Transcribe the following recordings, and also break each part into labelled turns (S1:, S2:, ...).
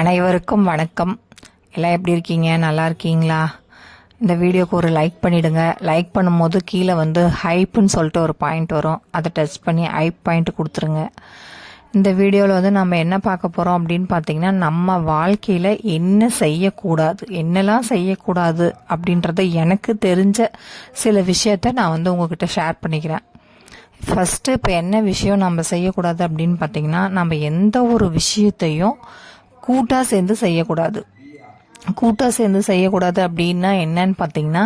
S1: அனைவருக்கும் வணக்கம் எல்லாம் எப்படி இருக்கீங்க நல்லா இருக்கீங்களா இந்த வீடியோக்கு ஒரு லைக் பண்ணிவிடுங்க லைக் பண்ணும்போது கீழே வந்து ஹைப்புன்னு சொல்லிட்டு ஒரு பாயிண்ட் வரும் அதை டச் பண்ணி ஹைப் பாயிண்ட் கொடுத்துருங்க இந்த வீடியோவில் வந்து நம்ம என்ன பார்க்க போகிறோம் அப்படின்னு பார்த்தீங்கன்னா நம்ம வாழ்க்கையில் என்ன செய்யக்கூடாது என்னெல்லாம் செய்யக்கூடாது அப்படின்றத எனக்கு தெரிஞ்ச சில விஷயத்த நான் வந்து உங்ககிட்ட ஷேர் பண்ணிக்கிறேன் ஃபஸ்ட்டு இப்போ என்ன விஷயம் நம்ம செய்யக்கூடாது அப்படின்னு பார்த்தீங்கன்னா நம்ம எந்த ஒரு விஷயத்தையும் கூட்டாக சேர்ந்து செய்யக்கூடாது கூட்டாக சேர்ந்து செய்யக்கூடாது அப்படின்னா என்னன்னு பார்த்தீங்கன்னா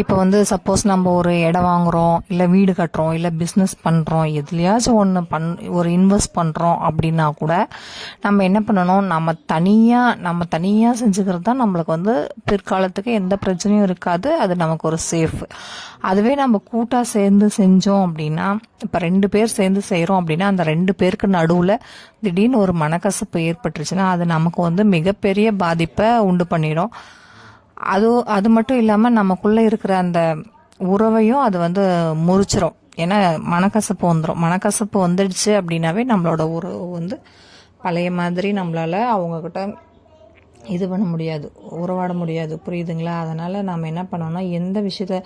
S1: இப்போ வந்து சப்போஸ் நம்ம ஒரு இடம் வாங்குகிறோம் இல்லை வீடு கட்டுறோம் இல்லை பிஸ்னஸ் பண்ணுறோம் எதுலையாச்சும் ஒன்று பண் ஒரு இன்வெஸ்ட் பண்ணுறோம் அப்படின்னா கூட நம்ம என்ன பண்ணணும் நம்ம தனியாக நம்ம தனியாக செஞ்சுக்கிறது தான் நம்மளுக்கு வந்து பிற்காலத்துக்கு எந்த பிரச்சனையும் இருக்காது அது நமக்கு ஒரு சேஃப் அதுவே நம்ம கூட்டாக சேர்ந்து செஞ்சோம் அப்படின்னா இப்போ ரெண்டு பேர் சேர்ந்து செய்கிறோம் அப்படின்னா அந்த ரெண்டு பேருக்கு நடுவில் திடீர்னு ஒரு மனக்கசப்பு ஏற்பட்டுருச்சுன்னா அது நமக்கு வந்து மிகப்பெரிய பாதிப்பை உண்டு பண்ணிடும் அது அது மட்டும் இல்லாமல் நமக்குள்ளே இருக்கிற அந்த உறவையும் அது வந்து முறிச்சிரும் ஏன்னா மனக்கசப்பு வந்துடும் மனக்கசப்பு வந்துடுச்சு அப்படின்னாவே நம்மளோட உறவு வந்து பழைய மாதிரி நம்மளால் அவங்கக்கிட்ட இது பண்ண முடியாது உறவாட முடியாது புரியுதுங்களா அதனால் நாம் என்ன பண்ணோம்னா எந்த விஷயத்த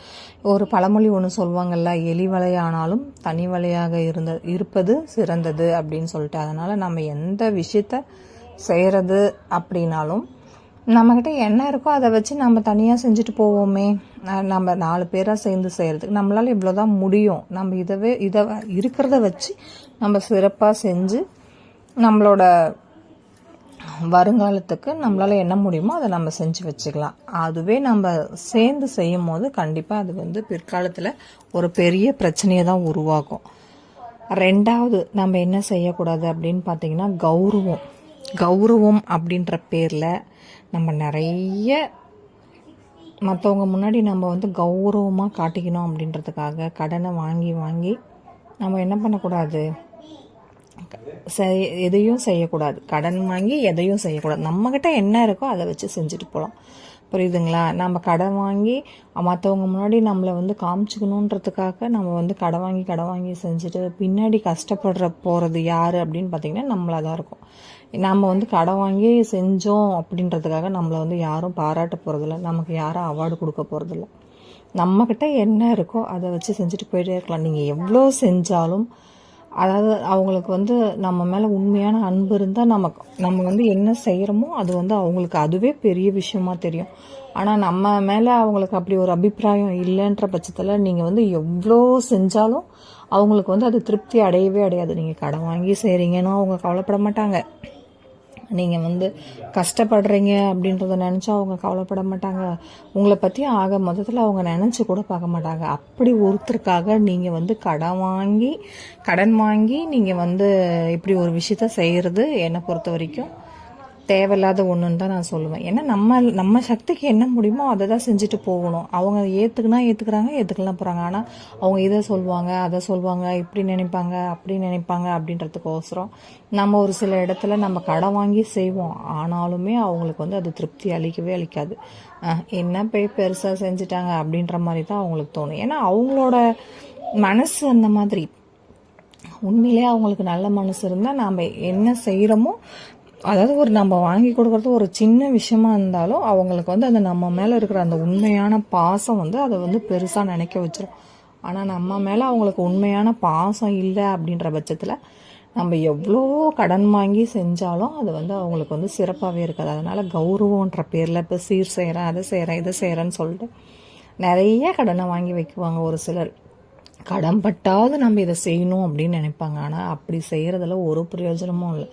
S1: ஒரு பழமொழி ஒன்று சொல்லுவாங்கள்ல எலி வலையானாலும் தனி வலையாக இருந்த இருப்பது சிறந்தது அப்படின்னு சொல்லிட்டு அதனால் நம்ம எந்த விஷயத்த செய்கிறது அப்படின்னாலும் நம்மக்கிட்ட என்ன இருக்கோ அதை வச்சு நம்ம தனியாக செஞ்சுட்டு போவோமே நம்ம நாலு பேராக சேர்ந்து செய்கிறதுக்கு நம்மளால் இவ்வளோ தான் முடியும் நம்ம இதவே இதை இருக்கிறத வச்சு நம்ம சிறப்பாக செஞ்சு நம்மளோட வருங்காலத்துக்கு நம்மளால் என்ன முடியுமோ அதை நம்ம செஞ்சு வச்சுக்கலாம் அதுவே நம்ம சேர்ந்து செய்யும் போது கண்டிப்பாக அது வந்து பிற்காலத்தில் ஒரு பெரிய பிரச்சனையை தான் உருவாக்கும் ரெண்டாவது நம்ம என்ன செய்யக்கூடாது அப்படின்னு பார்த்தீங்கன்னா கௌரவம் கௌரவம் அப்படின்ற பேரில் நம்ம நிறைய மற்றவங்க முன்னாடி நம்ம வந்து கௌரவமாக காட்டிக்கணும் அப்படின்றதுக்காக கடனை வாங்கி வாங்கி நம்ம என்ன பண்ணக்கூடாது செய் எதையும் செய்யக்கூடாது கடன் வாங்கி எதையும் செய்யக்கூடாது நம்மக்கிட்ட என்ன இருக்கோ அதை வச்சு செஞ்சுட்டு போகலாம் புரியுதுங்களா நம்ம கடன் வாங்கி மற்றவங்க முன்னாடி நம்மளை வந்து காமிச்சுக்கணுன்றதுக்காக நம்ம வந்து கடை வாங்கி கடை வாங்கி செஞ்சுட்டு பின்னாடி கஷ்டப்படுற போகிறது யார் அப்படின்னு பார்த்திங்கன்னா நம்மளாக தான் இருக்கும் நம்ம வந்து கடை வாங்கி செஞ்சோம் அப்படின்றதுக்காக நம்மளை வந்து யாரும் பாராட்ட போகிறதில்ல நமக்கு யாரும் அவார்டு கொடுக்க போகிறதில்ல நம்மக்கிட்ட என்ன இருக்கோ அதை வச்சு செஞ்சுட்டு போயிட்டே இருக்கலாம் நீங்கள் எவ்வளோ செஞ்சாலும் அதாவது அவங்களுக்கு வந்து நம்ம மேலே உண்மையான அன்பு இருந்தால் நமக்கு நம்ம வந்து என்ன செய்கிறோமோ அது வந்து அவங்களுக்கு அதுவே பெரிய விஷயமா தெரியும் ஆனால் நம்ம மேலே அவங்களுக்கு அப்படி ஒரு அபிப்பிராயம் இல்லைன்ற பட்சத்தில் நீங்கள் வந்து எவ்வளோ செஞ்சாலும் அவங்களுக்கு வந்து அது திருப்தி அடையவே அடையாது நீங்கள் கடன் வாங்கி செய்கிறீங்கன்னு அவங்க கவலைப்பட மாட்டாங்க நீங்கள் வந்து கஷ்டப்படுறீங்க அப்படின்றத நினச்சா அவங்க கவலைப்பட மாட்டாங்க உங்களை பற்றி ஆக மொத்தத்தில் அவங்க நினச்சி கூட பார்க்க மாட்டாங்க அப்படி ஒருத்தருக்காக நீங்கள் வந்து கடன் வாங்கி கடன் வாங்கி நீங்கள் வந்து இப்படி ஒரு விஷயத்த செய்கிறது என்னை பொறுத்த வரைக்கும் தேவையில்லாத ஒன்றுன்னு தான் நான் சொல்லுவேன் ஏன்னா நம்ம நம்ம சக்திக்கு என்ன முடியுமோ அதை தான் செஞ்சுட்டு போகணும் அவங்க ஏற்றுக்குனா ஏற்றுக்குறாங்க ஏற்றுக்கலாம் போகிறாங்க ஆனால் அவங்க இதை சொல்லுவாங்க அதை சொல்லுவாங்க இப்படி நினைப்பாங்க அப்படி நினைப்பாங்க அப்படின்றதுக்கோசரம் நம்ம ஒரு சில இடத்துல நம்ம கடை வாங்கி செய்வோம் ஆனாலுமே அவங்களுக்கு வந்து அது திருப்தி அளிக்கவே அளிக்காது என்ன போய் பெருசாக செஞ்சுட்டாங்க அப்படின்ற மாதிரி தான் அவங்களுக்கு தோணும் ஏன்னா அவங்களோட மனசு அந்த மாதிரி உண்மையிலே அவங்களுக்கு நல்ல மனசு இருந்தால் நாம் என்ன செய்கிறோமோ அதாவது ஒரு நம்ம வாங்கி கொடுக்குறது ஒரு சின்ன விஷயமா இருந்தாலும் அவங்களுக்கு வந்து அந்த நம்ம மேலே இருக்கிற அந்த உண்மையான பாசம் வந்து அதை வந்து பெருசாக நினைக்க வச்சிடும் ஆனால் நம்ம மேலே அவங்களுக்கு உண்மையான பாசம் இல்லை அப்படின்ற பட்சத்தில் நம்ம எவ்வளோ கடன் வாங்கி செஞ்சாலும் அது வந்து அவங்களுக்கு வந்து சிறப்பாகவே இருக்காது அதனால் கௌரவன்ற பேரில் இப்போ சீர் செய்கிறேன் அதை செய்கிறேன் இதை செய்கிறேன்னு சொல்லிட்டு நிறைய கடனை வாங்கி வைக்குவாங்க ஒரு சிலர் கடன்பட்டாவது நம்ம இதை செய்யணும் அப்படின்னு நினைப்பாங்க ஆனால் அப்படி செய்கிறதுல ஒரு பிரயோஜனமும் இல்லை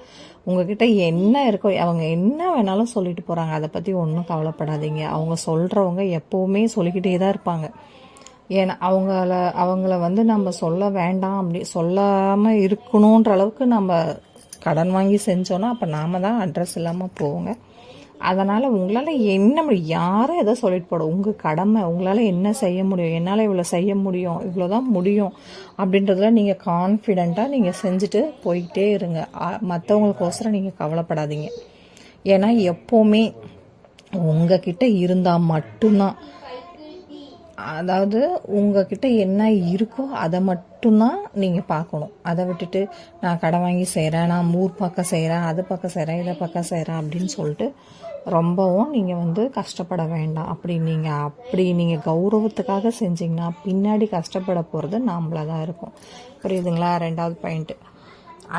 S1: உங்ககிட்ட என்ன இருக்கோ அவங்க என்ன வேணாலும் சொல்லிட்டு போகிறாங்க அதை பற்றி ஒன்றும் கவலைப்படாதீங்க அவங்க சொல்கிறவங்க எப்போவுமே சொல்லிக்கிட்டே தான் இருப்பாங்க ஏன்னா அவங்கள அவங்கள வந்து நம்ம சொல்ல வேண்டாம் அப்படி சொல்லாமல் இருக்கணுன்ற அளவுக்கு நம்ம கடன் வாங்கி செஞ்சோன்னா அப்போ நாம தான் அட்ரஸ் இல்லாமல் போவோங்க அதனால் உங்களால் என்ன முடியும் யாரும் எதை சொல்லிட்டு போட உங்கள் கடமை உங்களால் என்ன செய்ய முடியும் என்னால் இவ்வளோ செய்ய முடியும் இவ்வளோ தான் முடியும் அப்படின்றதுல நீங்கள் கான்ஃபிடெண்ட்டாக நீங்கள் செஞ்சுட்டு போயிட்டே இருங்க மற்றவங்களுக்கோசரம் நீங்கள் கவலைப்படாதீங்க ஏன்னா எப்போவுமே உங்ககிட்ட இருந்தால் மட்டும்தான் அதாவது உங்ககிட்ட என்ன இருக்கோ அதை மட்டும்தான் நீங்கள் பார்க்கணும் அதை விட்டுட்டு நான் கடை வாங்கி செய்கிறேன் நான் ஊர் பக்கம் செய்கிறேன் அது பக்கம் செய்கிறேன் இதை பக்கம் செய்கிறேன் அப்படின்னு சொல்லிட்டு ரொம்பவும் நீங்கள் வந்து கஷ்டப்பட வேண்டாம் அப்படி நீங்கள் அப்படி நீங்கள் கௌரவத்துக்காக செஞ்சிங்கன்னா பின்னாடி கஷ்டப்பட போகிறது நாம்ளாக தான் இருக்கும் புரியுதுங்களா ரெண்டாவது பாயிண்ட்டு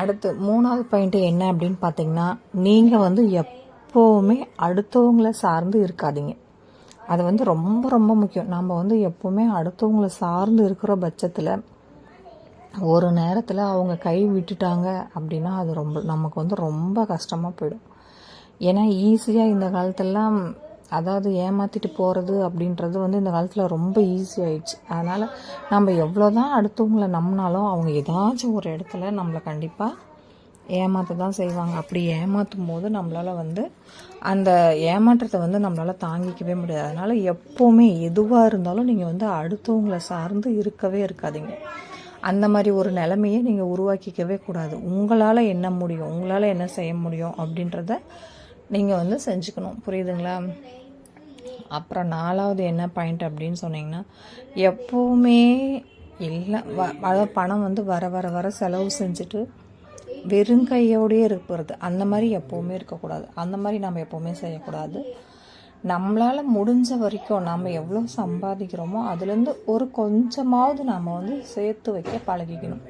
S1: அடுத்து மூணாவது பாயிண்ட்டு என்ன அப்படின்னு பார்த்தீங்கன்னா நீங்கள் வந்து எப்போவுமே அடுத்தவங்கள சார்ந்து இருக்காதீங்க அது வந்து ரொம்ப ரொம்ப முக்கியம் நம்ம வந்து எப்போவுமே அடுத்தவங்கள சார்ந்து இருக்கிற பட்சத்தில் ஒரு நேரத்தில் அவங்க கை விட்டுட்டாங்க அப்படின்னா அது ரொம்ப நமக்கு வந்து ரொம்ப கஷ்டமாக போயிடும் ஏன்னா ஈஸியாக இந்த காலத்தெல்லாம் அதாவது ஏமாற்றிட்டு போகிறது அப்படின்றது வந்து இந்த காலத்தில் ரொம்ப ஈஸி ஆயிடுச்சு அதனால் நம்ம எவ்வளோ தான் அடுத்தவங்களை நம்பினாலும் அவங்க ஏதாச்சும் ஒரு இடத்துல நம்மளை கண்டிப்பாக ஏமாற்ற தான் செய்வாங்க அப்படி ஏமாற்றும் போது நம்மளால் வந்து அந்த ஏமாற்றத்தை வந்து நம்மளால் தாங்கிக்கவே முடியாது அதனால் எப்போவுமே எதுவாக இருந்தாலும் நீங்கள் வந்து அடுத்தவங்களை சார்ந்து இருக்கவே இருக்காதிங்க அந்த மாதிரி ஒரு நிலமையை நீங்கள் உருவாக்கிக்கவே கூடாது உங்களால் என்ன முடியும் உங்களால் என்ன செய்ய முடியும் அப்படின்றத நீங்கள் வந்து செஞ்சுக்கணும் புரியுதுங்களா அப்புறம் நாலாவது என்ன பாயிண்ட் அப்படின்னு சொன்னீங்கன்னா எப்போவுமே இல்லை வ அதாவது பணம் வந்து வர வர வர செலவு செஞ்சுட்டு வெறுங்கையோடையே இருக்கிறது அந்த மாதிரி எப்போவுமே இருக்கக்கூடாது அந்த மாதிரி நம்ம எப்போவுமே செய்யக்கூடாது நம்மளால் முடிஞ்ச வரைக்கும் நம்ம எவ்வளோ சம்பாதிக்கிறோமோ அதுலேருந்து ஒரு கொஞ்சமாவது நம்ம வந்து சேர்த்து வைக்க பழகிக்கணும்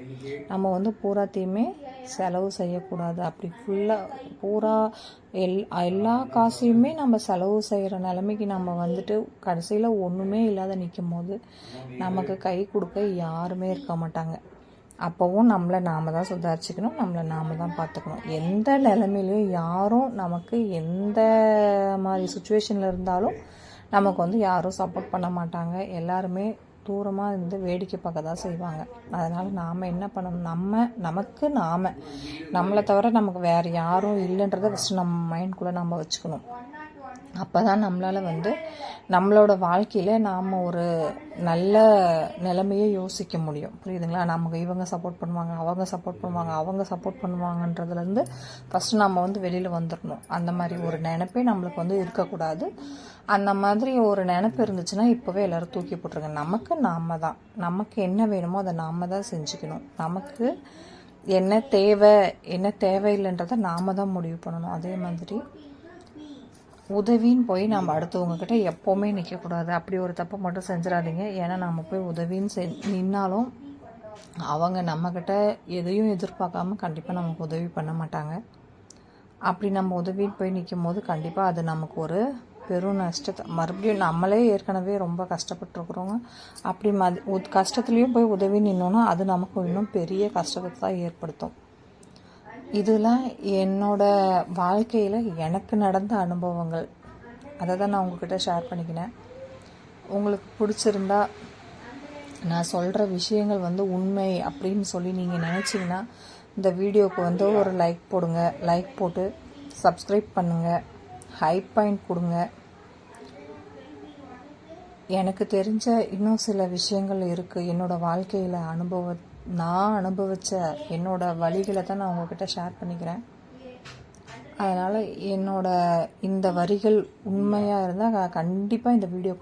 S1: நம்ம வந்து பூராத்தையுமே செலவு செய்யக்கூடாது அப்படி ஃபுல்லாக பூரா எல் எல்லா காசையுமே நம்ம செலவு செய்கிற நிலைமைக்கு நம்ம வந்துட்டு கடைசியில் ஒன்றுமே இல்லாத நிற்கும் போது நமக்கு கை கொடுக்க யாருமே இருக்க மாட்டாங்க அப்போவும் நம்மளை நாம் தான் சுதாரிச்சுக்கணும் நம்மளை நாம் தான் பார்த்துக்கணும் எந்த நிலமையிலையும் யாரும் நமக்கு எந்த மாதிரி சுச்சுவேஷனில் இருந்தாலும் நமக்கு வந்து யாரும் சப்போர்ட் பண்ண மாட்டாங்க எல்லாருமே தூரமாக இருந்து வேடிக்கை பார்க்க தான் செய்வாங்க அதனால் நாம் என்ன பண்ணணும் நம்ம நமக்கு நாம் நம்மளை தவிர நமக்கு வேறு யாரும் இல்லைன்றத ஃபஸ்ட்டு நம்ம மைண்ட்குள்ளே நம்ம வச்சுக்கணும் அப்போ தான் நம்மளால் வந்து நம்மளோட வாழ்க்கையில் நாம் ஒரு நல்ல நிலைமையை யோசிக்க முடியும் புரியுதுங்களா நமக்கு இவங்க சப்போர்ட் பண்ணுவாங்க அவங்க சப்போர்ட் பண்ணுவாங்க அவங்க சப்போர்ட் பண்ணுவாங்கன்றதுலேருந்து ஃபஸ்ட்டு நம்ம வந்து வெளியில் வந்துடணும் அந்த மாதிரி ஒரு நினப்பே நம்மளுக்கு வந்து இருக்கக்கூடாது அந்த மாதிரி ஒரு நினப்பு இருந்துச்சுன்னா இப்போவே எல்லோரும் தூக்கி போட்டுருங்க நமக்கு நாம் தான் நமக்கு என்ன வேணுமோ அதை நாம் தான் செஞ்சுக்கணும் நமக்கு என்ன தேவை என்ன தேவையில்லைன்றதை நாம் தான் முடிவு பண்ணணும் அதே மாதிரி உதவின்னு போய் நம்ம அடுத்தவங்கக்கிட்ட எப்போவுமே நிற்கக்கூடாது அப்படி ஒரு தப்பை மட்டும் செஞ்சிடாதீங்க ஏன்னா நம்ம போய் உதவின்னு செ நின்னாலும் அவங்க நம்மக்கிட்ட எதையும் எதிர்பார்க்காம கண்டிப்பாக நமக்கு உதவி பண்ண மாட்டாங்க அப்படி நம்ம உதவின்னு போய் நிற்கும் போது கண்டிப்பாக அது நமக்கு ஒரு பெரும் நஷ்டத்தை மறுபடியும் நம்மளே ஏற்கனவே ரொம்ப கஷ்டப்பட்டுருக்குறோங்க அப்படி மது கஷ்டத்துலேயும் போய் உதவி நின்னோன்னா அது நமக்கு இன்னும் பெரிய கஷ்டத்தை தான் ஏற்படுத்தும் இதெல்லாம் என்னோடய வாழ்க்கையில் எனக்கு நடந்த அனுபவங்கள் அதை தான் நான் உங்ககிட்ட ஷேர் பண்ணிக்கினேன் உங்களுக்கு பிடிச்சிருந்தா நான் சொல்கிற விஷயங்கள் வந்து உண்மை அப்படின்னு சொல்லி நீங்கள் நினச்சிங்கன்னா இந்த வீடியோவுக்கு வந்து ஒரு லைக் போடுங்க லைக் போட்டு சப்ஸ்கிரைப் பண்ணுங்கள் ஹை பாயிண்ட் கொடுங்க எனக்கு தெரிஞ்ச இன்னும் சில விஷயங்கள் இருக்குது என்னோடய வாழ்க்கையில் அனுபவ நான் அனுபவித்த என்னோடய வழிகளை தான் நான் உங்ககிட்ட ஷேர் பண்ணிக்கிறேன் அதனால் என்னோட இந்த வரிகள் உண்மையாக இருந்தால் கண்டிப்பாக இந்த வீடியோ